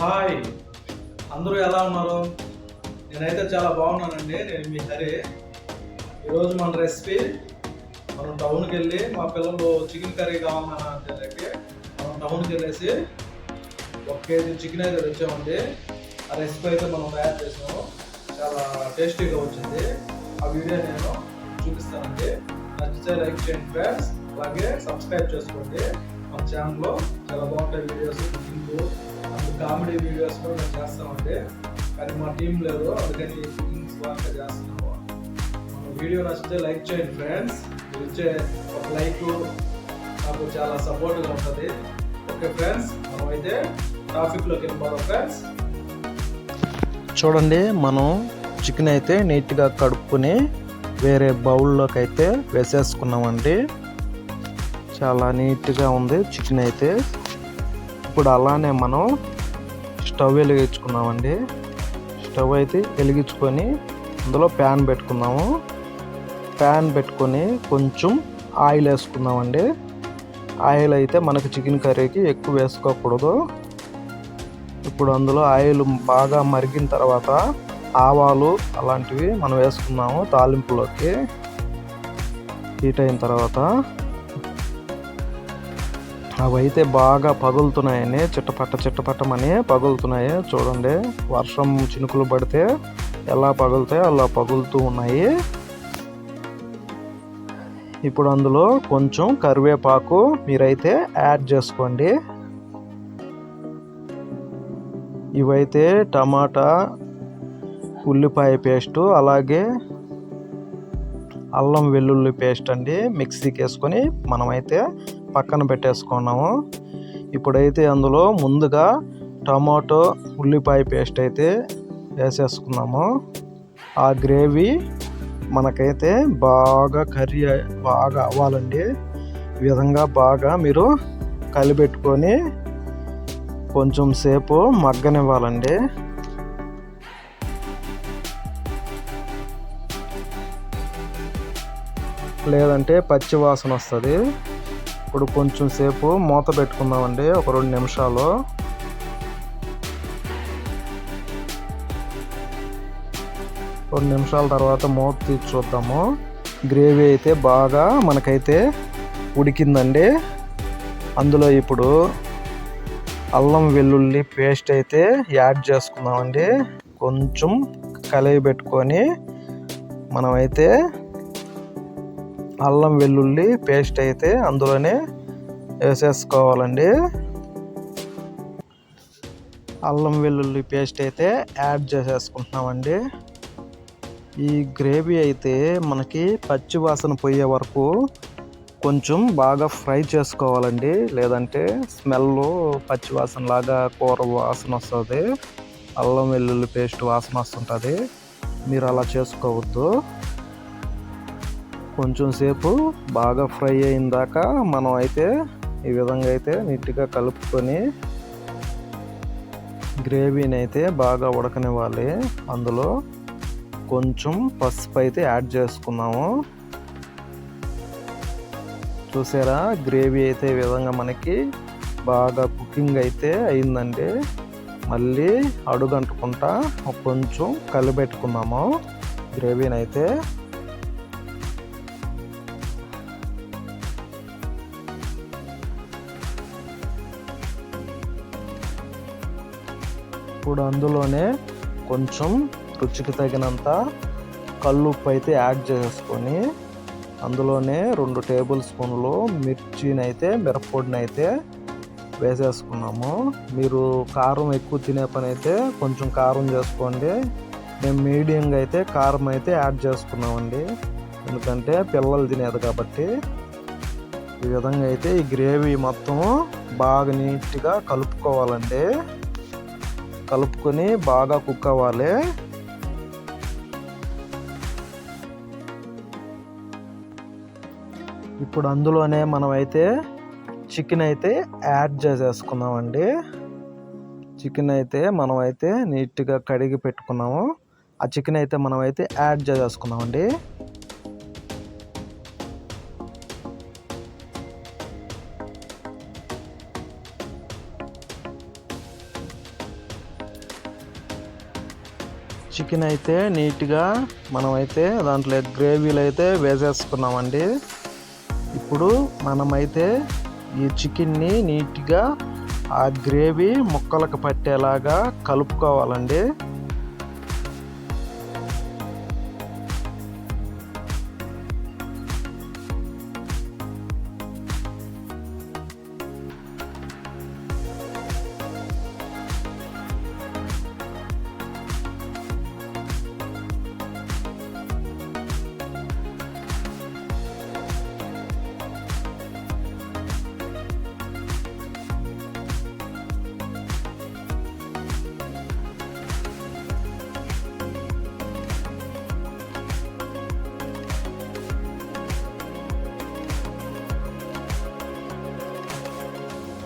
Hi. అందరూ ఎలా ఉన్నారు? నేనైతే చాలా బాగున్నానండి. నేను మీ హరి. ఈరోజు మన రెసిపీ మనం టౌన్కి వెళ్ళి మా పిల్లలు చికెన్ కర్రీ కావాలన్నా దగ్గరికి మనం టౌన్కి వెళ్ళేసి ఒక కేజీ చికెన్ అయితే తెచ్చామండి. ఆ రెసిపీ అయితే మనం తయారు చేసాము చాలా టేస్టీగా వచ్చింది. ఆ వీడియో నేను చూపిస్తానండి. నచ్చితే లైక్ చేయండి ఫ్రెండ్స్. అలాగే సబ్స్క్రైబ్ చేసుకోండి. మన ఛానల్లో చాలా బాగుంటాయి వీడియోస్ కుకింగ్ కామెడీ వీడియోస్ కూడా మేము చేస్తామండి. కానీ మా టీం లేదు. అందుకని కుకింగ్స్ బాగా చేస్తున్నాము. మన వీడియో నచ్చితే లైక్ చేయండి ఫ్రెండ్స్. మీరు ఇచ్చే ఒక లైక్ నాకు చాలా సపోర్ట్గా ఉంటుంది. ఓకే ఫ్రెండ్స్ మనం అయితే ట్రాఫిక్లోకి వెళ్ళిపోదాం ఫ్రెండ్స్. చూడండి మనం చికెన్ అయితే నీట్గా కడుక్కుని వేరే బౌల్లోకి అయితే వేసేసుకున్నామండి. చాలా నీట్గా ఉంది చికెన్ అయితే. ఇప్పుడు అలానే మనం స్టవ్ వెలిగించుకున్నామండి. స్టవ్ అయితే వెలిగించుకొని అందులో ప్యాన్ పెట్టుకున్నాము ప్యాన్ పెట్టుకొని కొంచెం ఆయిల్ వేసుకుందామండి. ఆయిల్ అయితే మనకు చికెన్ కర్రీకి ఎక్కువ వేసుకోకూడదు. ఇప్పుడు అందులో ఆయిల్ బాగా మరిగిన తర్వాత ఆవాలు అలాంటివి మనం వేసుకున్నాము తాలింపులోకి. హీట్ అయిన తర్వాత అవైతే బాగా పగులుతున్నాయని చిట్టపట్ట చిట్టపట్టమని పగులుతున్నాయి చూడండి. వర్షం చినుకులు పడితే ఎలా పగులుతాయో అలా పగులుతూ ఉన్నాయి. ఇప్పుడు అందులో కొంచెం కరివేపాకు మీరైతే యాడ్ చేసుకోండి. ఇవైతే టమాటా ఉల్లిపాయ పేస్టు అలాగే అల్లం వెల్లుల్లి పేస్ట్ అండి మిక్సీకి వేసుకొని మనమైతే పక్కన పెట్టేసుకున్నాము. ఇప్పుడైతే అందులో ముందుగా టమాటో ఉల్లిపాయ పేస్ట్ అయితే వేసేసుకున్నాము. ఆ గ్రేవీ మనకైతే బాగా కర్రీ బాగా అవ్వాలండి. ఈ విధంగా బాగా మీరు కలిపెట్టుకొని కొంచెం సేపు మగ్గనివ్వాలండి. లేదంటే పచ్చి వాసన వస్తుంది. ఇప్పుడు కొంచెం సేపు మూత పెట్టుకుందామండి ఒక రెండు నిమిషాలు. రెండు నిమిషాల తర్వాత మూత తీసి చూద్దాము. గ్రేవీ అయితే బాగా మనకైతే ఉడికిందండి. అందులో ఇప్పుడు అల్లం వెల్లుల్లి పేస్ట్ అయితే యాడ్ చేసుకుందామండి. కొంచెం కలయి పెట్టుకొని మనమైతే అల్లం వెల్లుల్లి పేస్ట్ అయితే అందులోనే వేసేసుకోవాలండి. అల్లం వెల్లుల్లి పేస్ట్ అయితే యాడ్ చేసేసుకుంటున్నామండి. ఈ గ్రేవీ అయితే మనకి పచ్చి వాసన పోయే వరకు కొంచెం బాగా ఫ్రై చేసుకోవాలండి. లేదంటే స్మెల్ పచ్చి వాసన లాగా కూర వాసన వస్తుంది. అల్లం వెల్లుల్లి పేస్ట్ వాసన వస్తుంటుంది. మీరు అలా చేసుకోవద్దు. కొంచెం సేపు బాగా ఫ్రై అయిన దాకా మనం అయితే ఈ విధంగా అయితే నీట్గా కలుపుకొని గ్రేవీని అయితే బాగా ఉడకనివ్వాలి. అందులో కొంచెం పసుపు అయితే యాడ్ చేసుకున్నాము. చూసారా? గ్రేవీ అయితే ఈ విధంగా మనకి బాగా కుకింగ్ అయితే అయిందండి. మళ్ళీ అడుగంటుకుంటా కొంచెం కలిపెట్టుకున్నాము. గ్రేవీని అయితే ఇప్పుడు అందులోనే కొంచెం రుచికి తగినంత కల్లుప్పు అయితే యాడ్ చేసుకొని అందులోనే రెండు టేబుల్ స్పూన్లు మిర్చిని అయితే మిరప్పొడిని అయితే వేసేసుకున్నాము. మీరు కారం ఎక్కువ తినే పని అయితే కొంచెం కారం చేసుకోండి. మేము మీడియంగా అయితే కారం అయితే యాడ్ చేసుకున్నామండి. ఎందుకంటే పిల్లలు తినేది కాబట్టి. ఈ విధంగా అయితే ఈ గ్రేవీ మొత్తం బాగా నీట్గా కలుపుకోవాలండి. కలుపుకొని బాగా కుక్ అవ్వాలి. ఇప్పుడు అందులోనే మనమైతే చికెన్ అయితే యాడ్ చేసేసుకున్నామండి చికెన్ అయితే మనం అయితే నీట్గా కడిగి పెట్టుకున్నాము. ఆ చికెన్ అయితే మనం అయితే యాడ్ చేసేసుకున్నామండి చికెన్ అయితే నీట్గా మనమైతే దాంట్లో గ్రేవీలు అయితే వేసేసుకున్నామండి. ఇప్పుడు మనమైతే ఈ చికెన్ని నీట్గా ఆ గ్రేవీ ముక్కలకు పట్టేలాగా కలుపుకోవాలండి.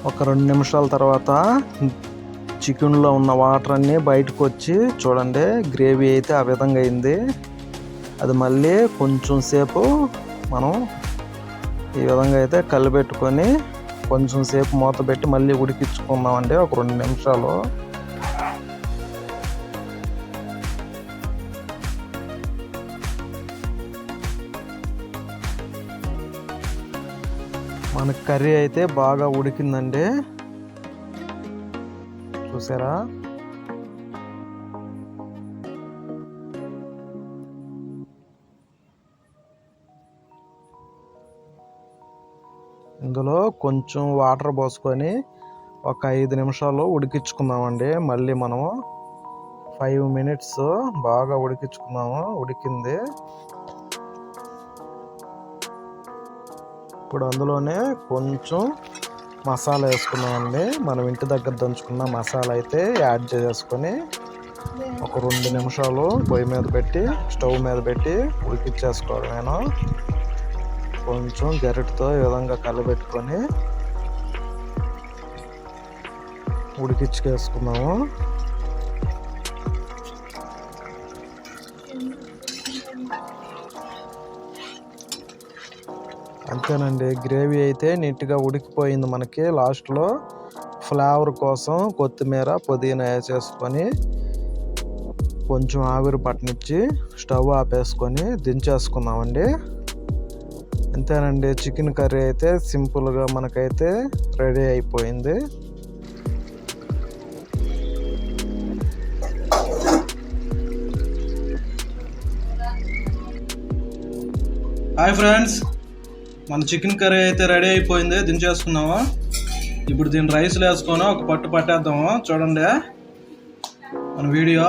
ఒక రెండు నిమిషాల తర్వాత చికెన్లో ఉన్న వాటర్ అన్నీ బయటకు వచ్చి చూడండి గ్రేవీ అయితే ఆ విధంగా అయింది. అది మళ్ళీ కొంచెం సేపు మనం ఈ విధంగా అయితే కలిపెట్టుకొని కొంచెం సేపు మూత పెట్టి మళ్ళీ ఉడికించుకుందామండి ఒక రెండు నిమిషాలు. మన కర్రీ అయితే బాగా ఉడికిందండి. చూసారా? ఇందులో కొంచెం వాటర్ పోసుకొని ఒక ఐదు నిమిషాలు ఉడికించుకుందామండి. మళ్ళీ మనము ఫైవ్ మినిట్స్ బాగా ఉడికించుకున్నాము ఉడికింది. ఇప్పుడు అందులోనే కొంచెం మసాలా వేసుకున్నామండి. మనం ఇంటి దగ్గర దంచుకున్న మసాలా అయితే యాడ్ చేసుకొని ఒక రెండు నిమిషాలు పొయ్యి మీద పెట్టి స్టవ్ మీద పెట్టి ఉడికిచ్చేసుకోవాలి నేను కొంచెం గరిటతో ఈ విధంగా కలబెట్టుకొని ఉడికిచ్చుకేసుకున్నాము అంతేనండి. గ్రేవీ అయితే నీట్గా ఉడికిపోయింది మనకి లాస్ట్లో. ఫ్లేవర్ కోసం కొత్తిమీర పుదీనా వేసేసుకొని కొంచెం ఆవిరి పట్టనిచ్చి స్టవ్ ఆపేసుకొని దించేసుకుందామండి. అంతేనండి. చికెన్ కర్రీ అయితే సింపుల్గా మనకైతే రెడీ అయిపోయింది. Hi friends. మన చికెన్ కర్రీ అయితే రెడీ అయిపోయింది. దించేసుకున్నాము ఇప్పుడు దీన్ని రైస్ వేసుకొని ఒక పట్టు పట్టేద్దాము. చూడండి. మన వీడియో.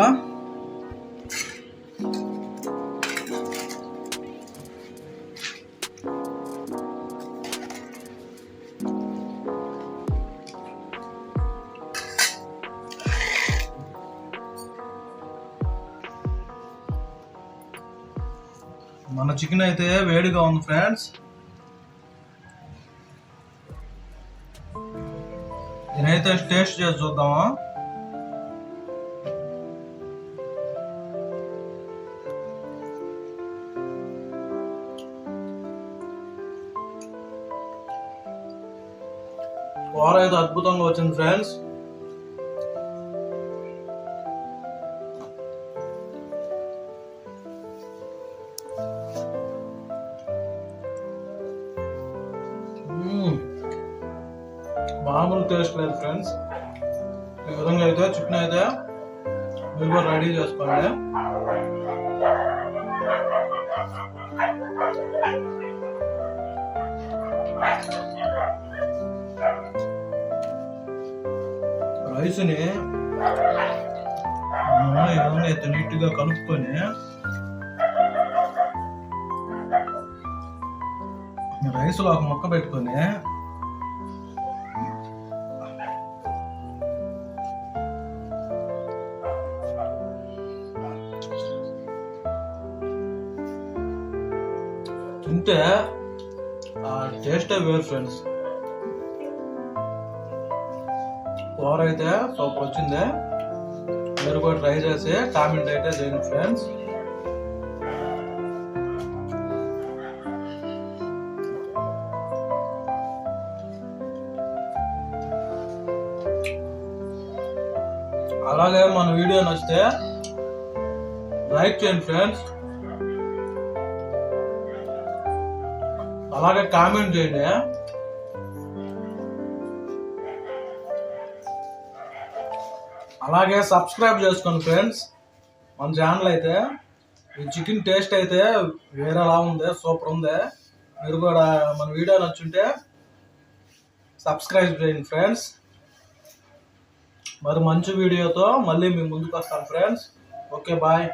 మన చికెన్ అయితే వేడిగా ఉంది ఫ్రెండ్స్. అయితే టేస్ట్ చేసి చూద్దామా కూర అయితే అద్భుతంగా వచ్చింది ఫ్రెండ్స్ మామూలు టేస్ట్ లేదు ఫ్రెండ్స్ ఈ విధంగా అయితే చికెన్ అయితే మీరు కూడా రెడీ చేసుకోండి. రైస్ని ఈ అయితే నీట్గా కలుపుకొని రైస్లో ఒక మొక్క పెట్టుకొని తింటే ఆ టేస్టే వేరు ఫ్రెండ్స్ కూర అయితే సూపర్ వచ్చింది. మీరు కూడా ట్రై చేసి కామెంట్ అయితే చేయండి ఫ్రెండ్స్ అలాగే మన వీడియో నచ్చితే లైక్ చేయండి ఫ్రెండ్స్ అలాగే కామెంట్ చేయండి. అలాగే సబ్స్క్రైబ్ చేసుకోండి ఫ్రెండ్స్ మన ఛానల్ అయితే ఈ చికెన్ టేస్ట్ అయితే వేరేలా ఉంది సూపర్ ఉంది. మీరు కూడా మన వీడియో నచ్చుంటే సబ్స్క్రైబ్ చేయండి ఫ్రెండ్స్ మరి మంచి వీడియోతో మళ్ళీ మీ ముందుకు వస్తాను ఫ్రెండ్స్ ఓకే బాయ్